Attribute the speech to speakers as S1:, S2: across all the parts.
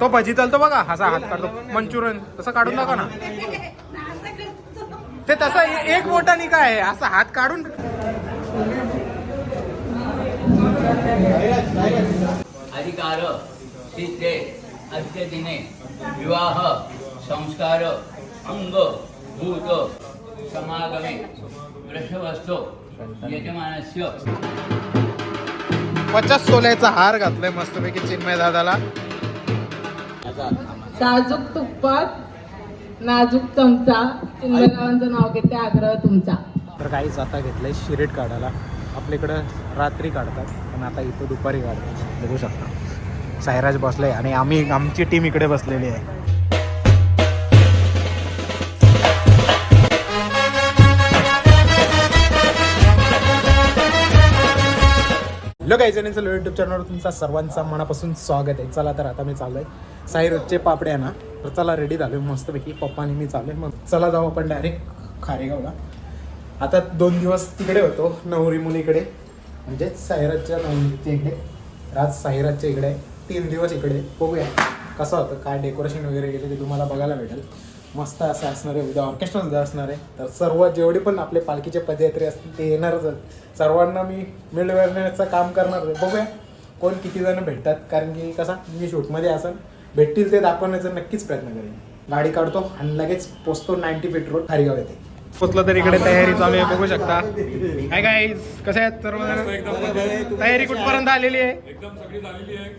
S1: तो भजी चालतो बघा असा हात काढतो. मंचुरियन तसं काढून दाखवा ना. ते तसं एक बोटाने काय आहे? असं हात काढून
S2: अधिकार सिद्धे अद्य दिने विवाह संस्कार अंग भूत समागमे वृषभस्थो यजमानस्य.
S1: पचास तोल्याचा हार घातलाय मस्तपैकी चिन्मय दादाला.
S3: साजूक तुप्पट नाजूक चमचा चिंदगावांचं नाव घेते आग्रह तुमचा.
S1: तर काहीच आता घेतलंय शिरेट काढायला. आपल्याकडं रात्री काढतात पण आता इथं दुपारी काढतात. बघू शकता. सायराज बसलाय आणि आम्ही आमची टीम इकडे बसलेली आहे. हॅलो काही युट्यूब चॅनलवर तुमचा सर्वांचा मनापासून स्वागत आहे. चला तर आता मी चाललोय. साई रोजचे पापडे आहे ना तर चला रेडी झालोय मस्तपैकी. पप्पानी मी चाललोय. मग चला जाऊ आपण डायरेक्ट खारेगावला. आता दोन दिवस तिकडे होतो नवरी मुलीकडे. म्हणजेच साईराजच्या नवरीच्या इकडे. राज साहिराजच्या इकडे. आहे. तीन दिवस इकडे. बघूया कसं होतं काय डेकोरेशन वगैरे गेले ते तुम्हाला बघायला भेटेल. मस्त असं असणार आहे उद्या ऑर्केस्ट्रा सुद्धा असणार आहे. तर सर्व जेवढे पण आपले पालखीचे पदयात्री असतील ते येणारच आहेत. सर्वांना मी मिळवण्याचं काम करणार आहे. बघूया कोण किती जण भेटतात कारण की कसा मी शूटमध्ये असं भेटतील ते दाखवण्याचा नक्कीच प्रयत्न करेन. गाडी काढतो आणि लगेच पोचतो नाईन्टी फीट रोड खारीगाव येते पोचलो तर इकडे तयारी चालू आहे बघू शकता. काय काय कसे आहेत सर्व तयारी कुठपर्यंत आलेली आहे?
S4: एकदम सगळी झालेली आहे.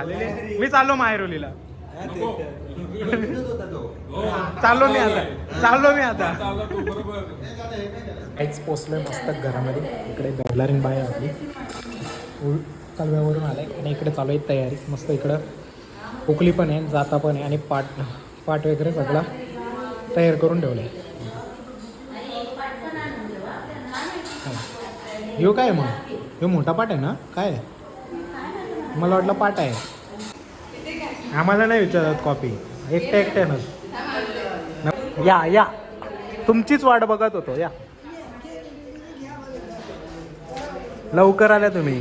S1: आलेली आहे? मी चाललो माहेरोलीला. चाललो मी आता. चाललो मी आता.
S4: चालला तू बरोबर.
S1: काहीच पोचलोय मस्त घरामध्ये. इकडे गडलारीन बाय आपली. उल कालव्यावरून आलाय. आणि इकडे चालू आहे तयारी. मस्त इकडं उकली पण आहे जाता पण आहे आणि पाट पाट वगैरे सगळा तयार करून ठेवलं आहे ह्यो काय मग? ह्यो मोठा पाट आहे ना? काय मला वाटलं पाट आहे. आम्हाला नाही विचारत कॉपी एकट्या ना? या या. तुमचीच वाट बघत होतो या. लवकर आल्या तुम्ही.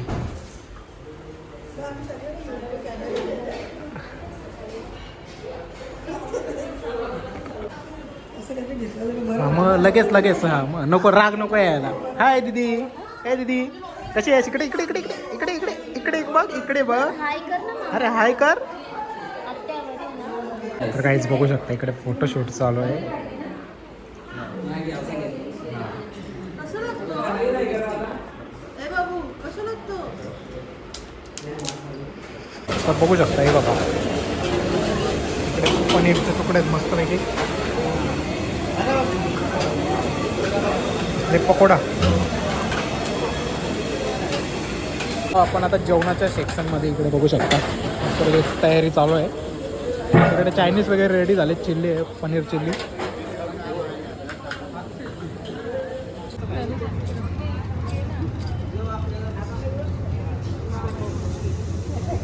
S1: मग लगेच लगेच. हा मग नको राग नको यायला. हाय दीदी. काय दीदी कशी आहेस? इकडे इकडे इकडे इकडे इकडे इकडे इकडे बघ इकडे बघ. अरे हाय कर. तर काहीच बघू शकता इकडे फोटोशूट चालू आहे. तर बघू शकता हे बघा. इकडे पनीरचे तुकडे आहेत मस्तपैकी. हे पकोडा. आपण आता जेवणाच्या सेक्शनमध्ये इकडे बघू शकता. तर तयारी चालू आहे. इकडे चायनीज वगैरे रेडी झाले. चिल्ली आहे पनीर चिल्ली.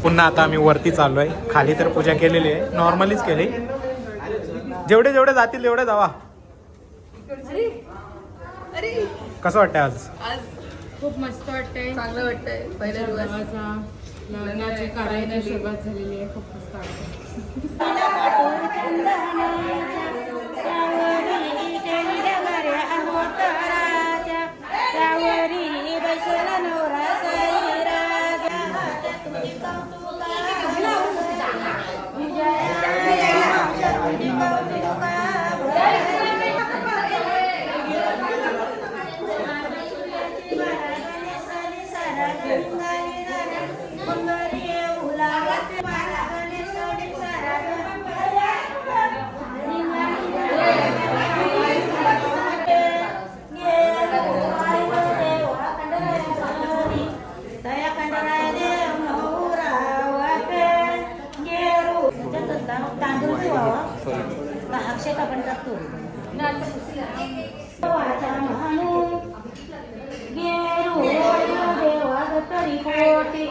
S1: पुन्हा आता आम्ही वरती चाललो आहे खाली तर पूजा केलेली आहे. नॉर्मलीच केली. जेवढे जेवढे जातील तेवढे जावा. कसं वाटतंय आज
S3: खूप मस्त वाटतंय.
S5: चांगलं वाटतंय. पहिला दिवस.
S3: देवाचा लग्नाची कार्याची सुरुवात झालेली आहे. खूप मस्त वाटतंय.
S6: చేత పని
S3: తప్పు గేరు దేవాగతడి కోటి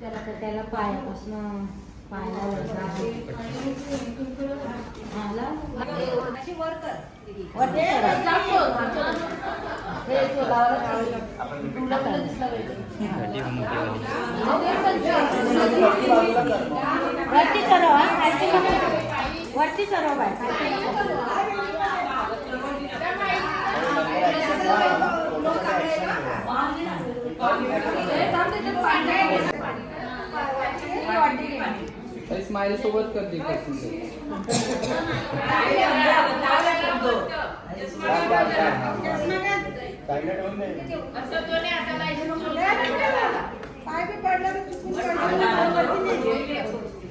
S3: त्याला तर त्याला पायापासून पायाला वरती सरव हा खालती नको. वरती सरव बाय खालती नको.
S7: स्माइल सोबत करते
S3: लावा ना माता या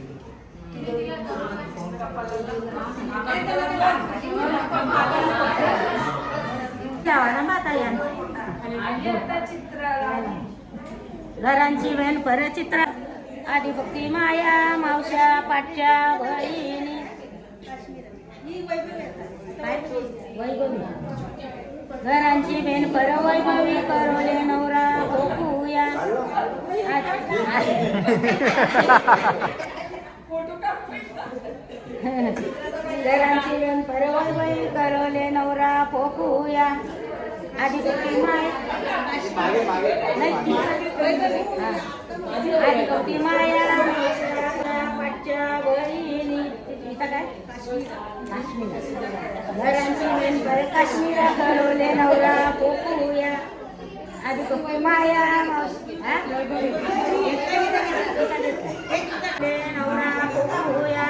S3: घरांची वेण परचित्र. आदिभक्ती माया मावश्या पाटच्या बहिणी. घरांची बेन पर वैभवी करवले नवरा गोकुया. घरांची परवल पर करवले नवरा पोकुया आदिभक्ती माया आधी हा. माया पाटच्या बहिणी इथं काय? काश्मीर घरांची करवले नवरा पोकुया कोटी माया. हा? नवरा पोकुया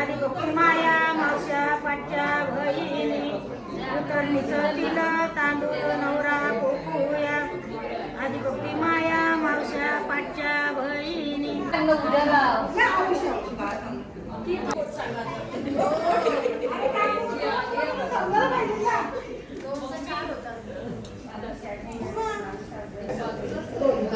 S3: आदिभक्ती माया मावश्या पाटच्या बहिणी उतरणीचं दिलं तांदूळ नवरा पोकुया आदिभक्ती माया मावश्या पाटच्या बहिणी उद्याला असणार टोपका मोठा बनवू हे करवली काय? इकडे घ्या. करवली इकडे घ्या आता कसं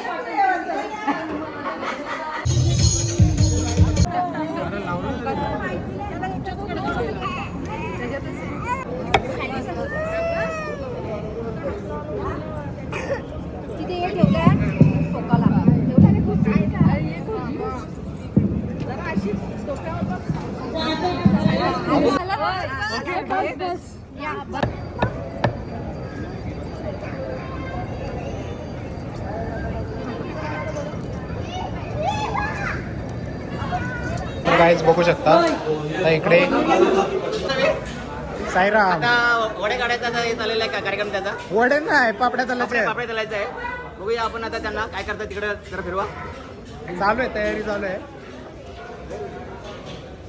S1: तर काहीच बघू शकता. आता इकडे साईराम.
S8: आता वडे काढायचा आता हे चाललेला आहे का कार्यक्रम त्याचा?
S1: वडे नाही पापड्या चालल्या
S8: पापड्या चालायचं आहे. बघूया आपण आता त्यांना काय करतात तिकडे जरा फिरवा.
S1: चालू आहे तयारी चालू आहे
S8: सिरियल प्रमाणे झाले तो माहिती का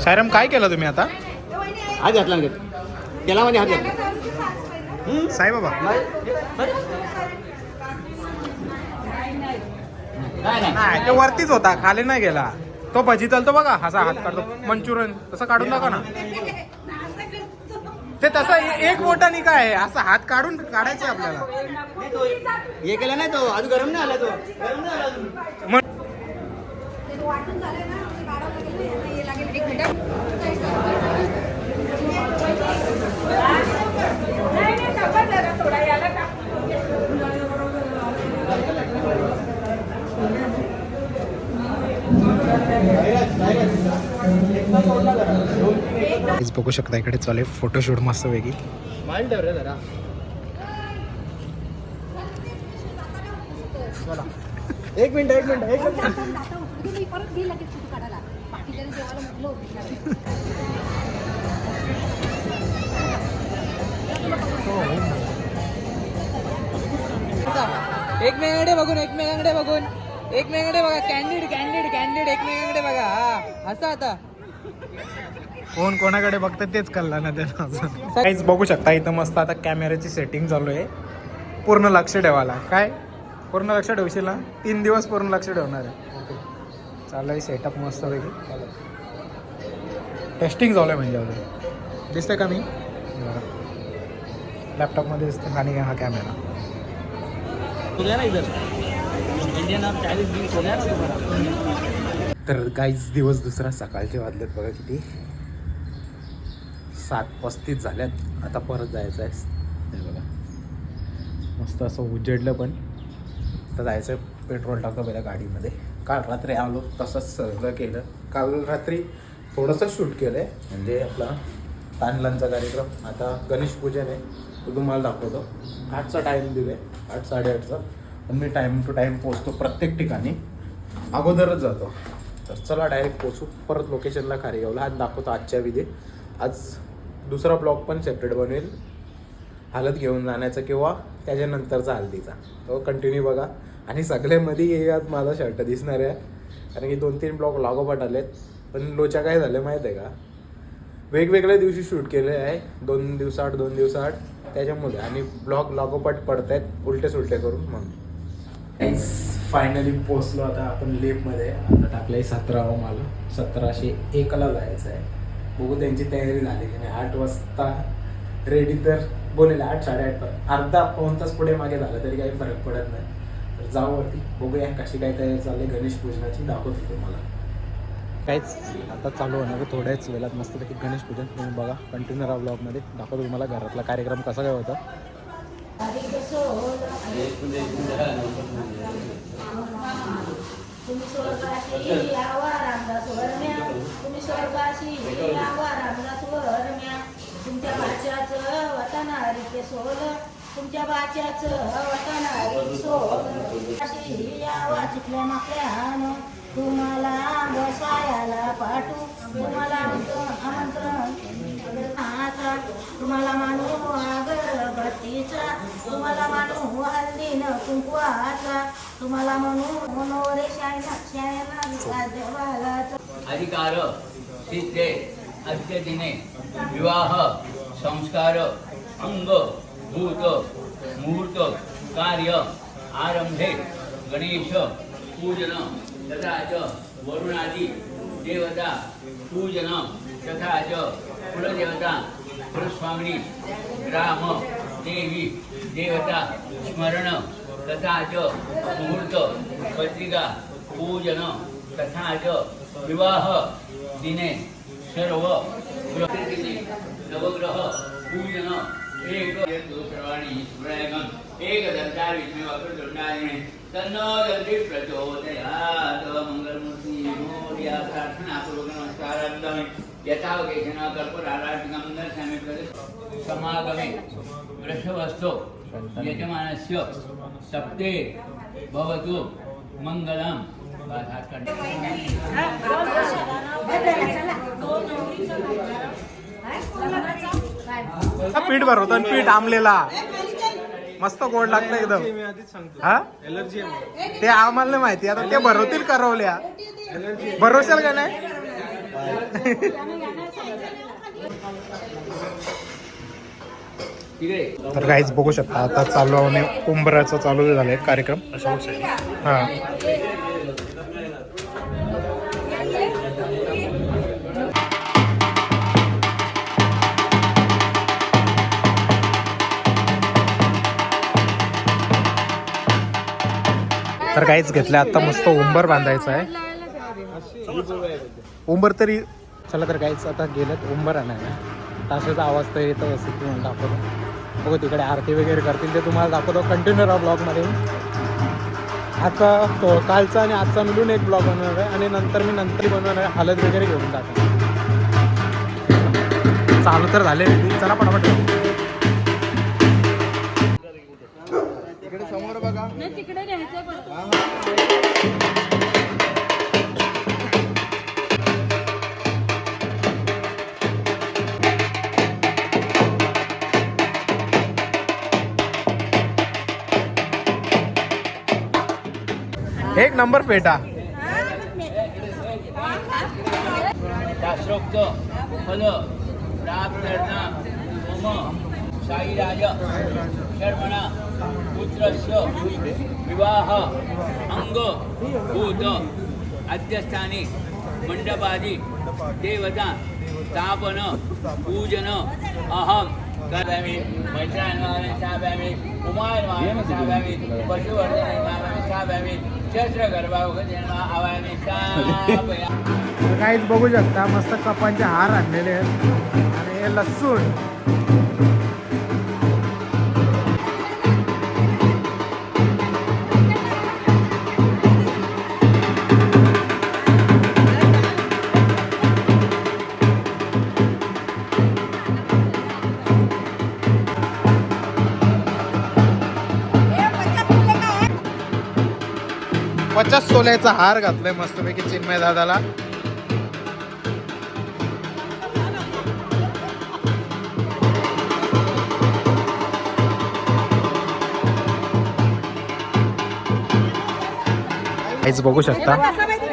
S1: सायराम काय केलं तुम्ही आता?
S8: हात घातला ना त्याला मध्ये हात घातला.
S1: साईबाबा
S8: काय नाही.
S1: नाही ते वरतीच होता खाली नाही गेला. तो भजी चालतो बघा असा हात काढतो. मंचुरियन तसं काढून दाखवा ना. ते तसं एक बोटाने काय आहे. असं हात काढून काढायचं आपल्याला.
S8: हे केलं नाही तो. अजून गरम नाही आला तो. गरम नाही आला अजून.
S1: हेच बघू शकता इकडे चालू आहे. फोटोशूट मस्त वेगळी
S8: जरा. एक मिनिट एक मिनिट एक मिनिट.
S3: परत गेला की
S7: एकमेकांकडे बघून एकमेकांकडे बघून. एकमेकांकडे बघा कॅन्डिड कॅन्डिड कॅन्डिड एकमेकांकडे बघा. हा हसा आता.
S1: कोण कोणाकडे बघतं तेच कळलं ना त्याला काहीच बघू शकता इथं मस्त आता कॅमेऱ्याची सेटिंग चालू आहे. पूर्ण लक्ष ठेवायला. काय? पूर्ण लक्ष ठेवशील ना? तीन दिवस पूर्ण लक्ष ठेवणार आहे. ओके चालू आहे सेटअप मस्त पैकी टेस्टिंग चालू आहे म्हणजे अजून. दिसतंय का मी? लॅपटॉपमध्ये दिसतं आणि हा कॅमेरा तर काहीच दिवस दुसरा सकाळचे वाजलेत बघा किती. सात पस्तीस झाल्यात. आता परत जायचं आहे. बघा. मस्त असं उजेडलं पण. तर जायचं आहे पेट्रोल टाकतो पहिल्या गाडीमध्ये. काल रात्री आलो तसंच सगळं केलं. काल रात्री थोडंसं शूट केलं आहे म्हणजे आपला तानलांचा कार्यक्रम. आता गणेश पूजन आहे. तो तुम्हाला दाखवतो. आठचा टाईम दिले आठ साडेआठचा. पण मी टाईम टू टाईम पोचतो प्रत्येक ठिकाणी. अगोदरच जातो. तर चला डायरेक्ट पोचू परत लोकेशनला खारेगावला. आज दाखवतो आजच्या विधी. आज दुसरा ब्लॉग पण सेपरेट बनवेल. हालत घेऊन जाण्याचा किंवा त्याच्यानंतरचा हल्दीचा तो कंटिन्यू बघा. आणि सगळ्यामध्ये हे आज माझा शर्ट दिसणार आहे. कारण की दोन तीन ब्लॉग लागोपाठ आलेत पण लोचा काय झालं माहीत आहे का? वेगवेगळ्या दिवशी शूट केले आहे. दोन दिवसाआड दोन दिवसाआड. त्याच्यामुळे. आणि ब्लॉग लागोपाठ पडत आहेत उलटे सुलटे करून म्हणून फायनली पोचलो आता आपण लेपमध्ये आता टाकलंय सतरावा मला. सतराशे एकला जायचं आहे बघू त्यांची तयारी झाली की नाही. आठ वाजता रेडी तर बोलेल. आठ साडेआठ पर्यंत. अर्धा पाऊन तास पुढे मागे झालं तरी काही फरक पडत नाही. तर जाऊ वरती. बघूया कशी काय तयारी चालली गणेश पूजनाची दाखवतो तुम्हाला. काहीच आता चालू होणार थोड्याच वेळात मस्तपैकी गणेश पूजन तुम्ही बघा. कंटिन्यू राहा ब्लॉगमध्ये दाखवतो तुम्हाला घरातला कार्यक्रम कसा काय होता.
S3: तुम्ही स्वर्गाशी यावा रामदास वरण्या तुम्ही स्वर्गाशी यावा रामदास वरण्या तुमच्या भाच्याचं वतनारी ते सोल तुमच्या भाच्याचं वतनारी सोल अशी यावा चिकल्या माकल्यानं तुम्हाला बसायाला पाठू तुम्हाला आमंत्रण तुम्हाला मानू अगरबत्तीचा. तुम्हाला मानू हल्दीन कुंकवाचा. तुम्हाला म्हणू मनोरे शायना शायना
S2: अधिकार सिद्धे अद्य दिने विवाह संस्कार अंग भूत मुहूर्त कार्य आरंभे गणेश पूजन तथा च वरुणादि देवता पूजन तथा च कुलदेवता कुलस्वामिनी ग्राम देवी देवता स्मरण तथा च मुहूर्त पत्रिका पूजन तथा च विवाह दिने सर्व नवग्रह पूजन एक सर्वाणि स्मरणम् एकदन्ता विष्णु वक्रतुण्डानि तन्नो दन्ति प्रचोदयात् मङ्गलमूर्ति मोर्या प्रार्थनापूर्वक नमस्कारार्थं यथा केचन कर्पूराराधिकं दर्शयामि प्रति समागमे वृषभस्थो यजमानस्य सप्ते भवतु मङ्गलं
S1: पीठ भरवतो पीठ आमलेला मस्त गोड लागतं एकदम. हा? ते आम्हाला नाही माहिती. आता ते भरवतील करवल्या. भरवशाल का नाही? तर काहीच बघू शकता आता चालू आहे उंबराचं चालू झालंय कार्यक्रम. हा. तर काहीच घेतलं आता मस्त उंबर बांधायचं आहे. उंबर तरी चला तर काहीच आता गेलं उंबर आणायला. ताशाचा आवाज तर येतो असं तुम्हाला दाखवतो. बघू तिकडे आरती वगैरे करतील ते तुम्हाला दाखवतो कंटिन्यू राहा ब्लॉगमध्ये आता तो कालचा आणि आजचा मिळून एक ब्लॉग बनवणार आहे आणि नंतर मी नंतर बनवणार आहे हलद वगैरे घेऊन जातो. चालू तर झाले. चला पटापट.
S3: तिकडे न्यायचं
S1: एक नंबर पेटा.
S2: शास्त्रोक्त फल प्राप्तर्ना मम साईराज शर्मणा पुत्रस्य विवाह अंग भूत अध्यस्थानी मंडपादी देवता स्थापन पूजन अहम करामी मैत्रान्वाने स्थापयामि उमान्वाने स्थापयामि पशुवर्धने स्थापयामि शस्त्र गर्भावगजन्मा आवायामि स्थापयामि
S1: काहीच बघू शकता मस्त कपांचे हार आणलेले आहेत. आणि हे लसूण. पचास तोल्याचा हार घातलाय मस्तपैकी चिन्मय दादाला. काहीच बघू शकता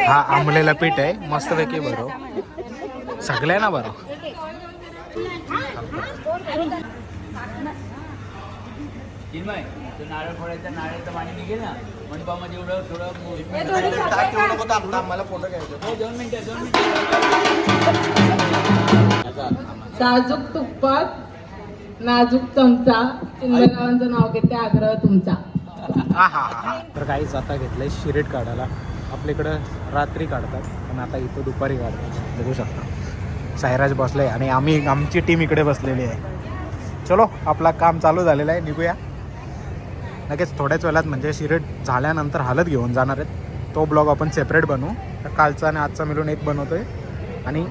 S1: हा आंबलेला पीठ आहे मस्तपैकी बरं सगळ्या ना बरं
S2: नारळ फोडायचं नारळ पाणी निघेल ना. मंडपामध्ये एवढं थोडं हो, दोन मिनिटं दोन मिनिटं.
S9: साजूक तुप्पात नाजूक चमचा चिन्मयरावांचं नाव घेते आग्रह तुमचा.
S1: हा हा हा तर काहीच आता घेतलंय शिरेट काढायला. आपल्याकडं रात्री काढतात पण आता इथं दुपारी काढतात. बघू शकता. सायराज बसलाय आणि आम्ही आमची टीम इकडे बसलेली आहे. चलो आपला काम चालू झालेलं आहे. निघूया. लगेच थोड्याच वेळात म्हणजे शिरट झाल्यानंतर हालत घेऊन जाणार आहेत. तो ब्लॉग आपण सेपरेट बनवू. तर कालचा आणि आजचा मिळून एक बनवतोय. आणि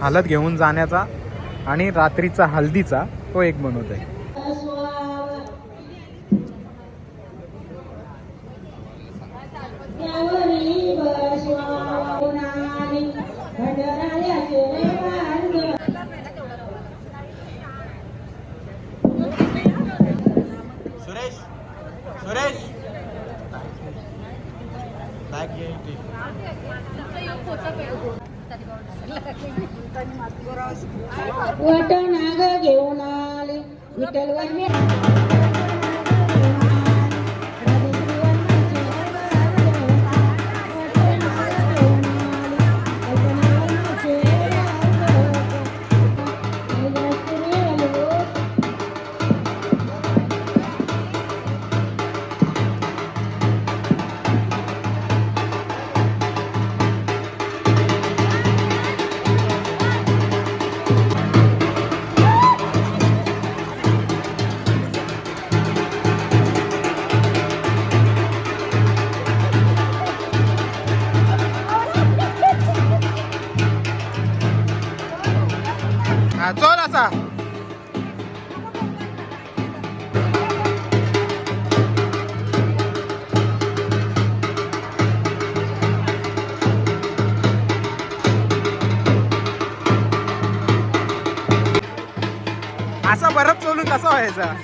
S1: हालत घेऊन जाण्याचा आणि रात्रीचा हल्दीचा तो एक बनवतोय. आहे असा बरफ चोलून कसा व्हायचा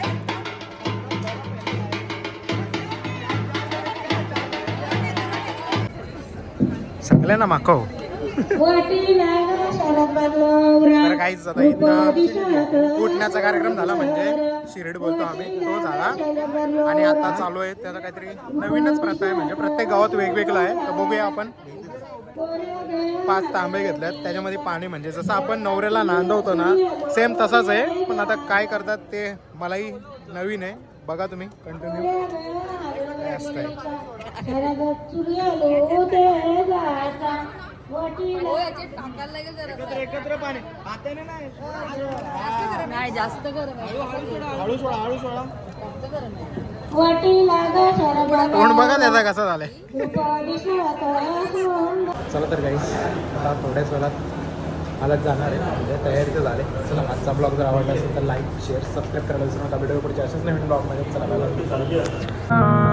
S1: सगळे ना माकव तर काहीच आता इथं उठण्याचा कार्यक्रम झाला म्हणजे शिर्ड बोलतो आम्ही तो झाला. आणि आता चालू आहे त्याचा काहीतरी नवीनच प्रथा आहे म्हणजे प्रत्येक गावात वेगवेगळं आहे. तर बघूया आपण. पाच तांबे घेतल्यात त्याच्यामध्ये पाणी म्हणजे जसं आपण नवऱ्याला नांदवतो ना सेम तसाच आहे. पण आता काय करतात ते मलाही नवीन आहे. बघा तुम्ही कंटिन्यू एकत्र पाणी हाताने नाही
S9: नाही जास्त गरम आहे
S1: हळू सोडा हळू सोडा
S9: तोंड
S1: तोंड बघा त्याचा कसा झालाय? चला तर गाईस आता थोड्याच वेळात मला जाणार आहे. म्हणजे तयारी तर झाले. चला आजचा ब्लॉग जर आवडला असेल तर लाईक शेअर सबस्क्राईब करायला विसरू नका. व्हिडिओ पुढच्या असेच नवीन ब्लॉगमध्ये चला बाय बाय.